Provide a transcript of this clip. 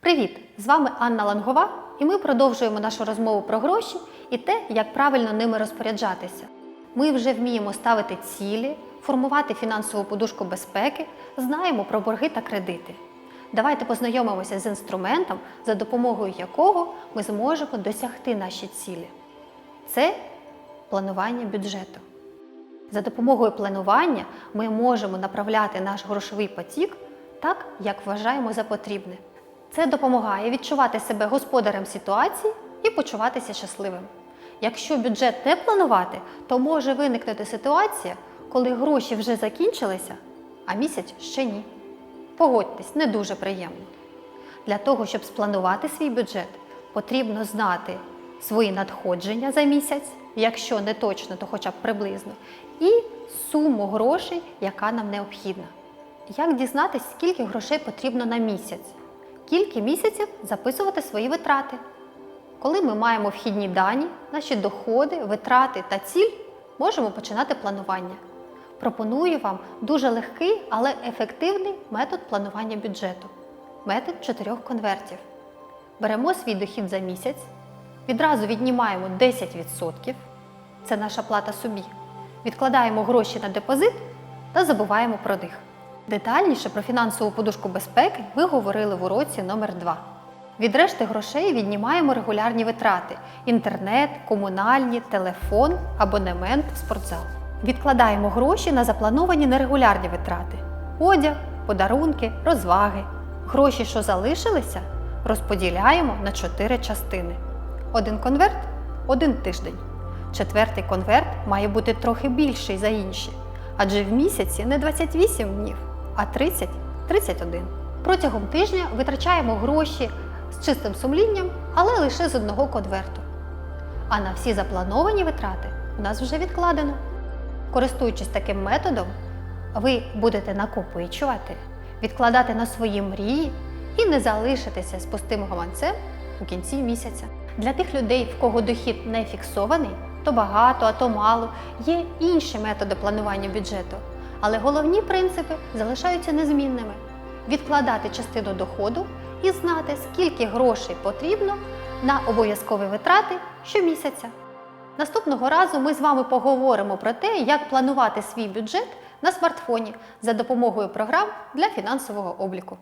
Привіт! З вами Анна Лангова, і ми продовжуємо нашу розмову про гроші і те, як правильно ними розпоряджатися. Ми вже вміємо ставити цілі, формувати фінансову подушку безпеки, знаємо про борги та кредити. Давайте познайомимося з інструментом, за допомогою якого ми зможемо досягти наші цілі. Це планування бюджету. За допомогою планування ми можемо направляти наш грошовий потік так, як вважаємо за потрібне. Це допомагає відчувати себе господарем ситуації і почуватися щасливим. Якщо бюджет не планувати, то може виникнути ситуація, коли гроші вже закінчилися, а місяць ще ні. Погодьтесь, не дуже приємно. Для того, щоб спланувати свій бюджет, потрібно знати свої надходження за місяць, якщо не точно, то хоча б приблизно, і суму грошей, яка нам необхідна. Як дізнатися, скільки грошей потрібно на місяць? Кілька місяців записувати свої витрати. Коли ми маємо вхідні дані, наші доходи, витрати та ціль, можемо починати планування. Пропоную вам дуже легкий, але ефективний метод планування бюджету метод чотирьох конвертів. Беремо свій дохід за місяць, відразу віднімаємо 10%, це наша плата собі. Відкладаємо гроші на депозит та забуваємо про них. Детальніше про фінансову подушку безпеки ви говорили в уроці номер 2 Від решти грошей віднімаємо регулярні витрати: інтернет, комунальні, телефон, абонемент, спортзал. Відкладаємо гроші на заплановані нерегулярні витрати: одяг, подарунки, розваги. Гроші, що залишилися, розподіляємо на чотири частини: один конверт один тиждень. Четвертий конверт має бути трохи більший за інші, адже в місяці не 28 днів, а 30-31. Протягом тижня витрачаємо гроші з чистим сумлінням, але лише з одного конверту. А на всі заплановані витрати у нас вже відкладено. Користуючись таким методом, ви будете накопичувати, відкладати на свої мрії і не залишитеся з пустим гаманцем у кінці місяця. Для тих людей, в кого дохід не фіксований, то багато, а то мало, є інші методи планування бюджету. Але головні принципи залишаються незмінними: відкладати частину доходу і знати, скільки грошей потрібно на обов'язкові витрати щомісяця. Наступного разу ми з вами поговоримо про те, як планувати свій бюджет на смартфоні за допомогою програм для фінансового обліку.